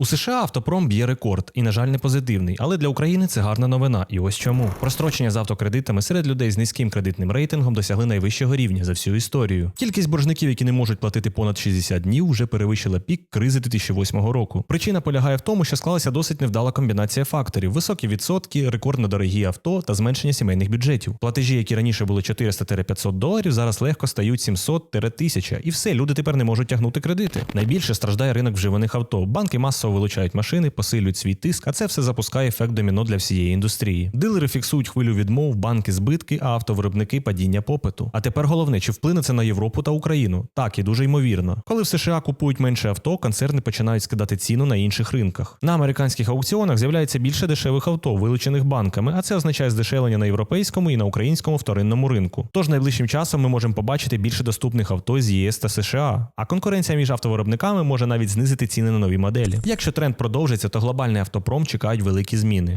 У США автопром б'є рекорд, і, на жаль, не позитивний, але для України це гарна новина. І ось чому. Прострочення з автокредитами серед людей з низьким кредитним рейтингом досягли найвищого рівня за всю історію. Кількість боржників, які не можуть платити понад 60 днів, вже перевищила пік кризи 2008 року. Причина полягає в тому, що склалася досить невдала комбінація факторів: високі відсотки, рекордно дорогі авто та зменшення сімейних бюджетів. Платежі, які раніше були 400-500 доларів, зараз легко стають 700-1000. І все, люди тепер не можуть тягнути кредити. Найбільше страждає ринок вживаних авто. Банки масово вилучають машини, посилюють свій тиск, а це все запускає ефект доміно для всієї індустрії. Дилери фіксують хвилю відмов, банки збитки, а автовиробники падіння попиту. А тепер головне, чи вплине це на Європу та Україну? Так і дуже ймовірно. Коли в США купують менше авто, концерни починають скидати ціну на інших ринках. На американських аукціонах з'являється більше дешевих авто, вилучених банками, а це означає здешевлення на європейському і на українському вторинному ринку. Тож найближчим часом ми можемо побачити більше доступних авто з ЄС та США. А конкуренція між автовиробниками може навіть знизити ціни на нові моделі. Якщо тренд продовжиться, то глобальний автопром чекають великі зміни.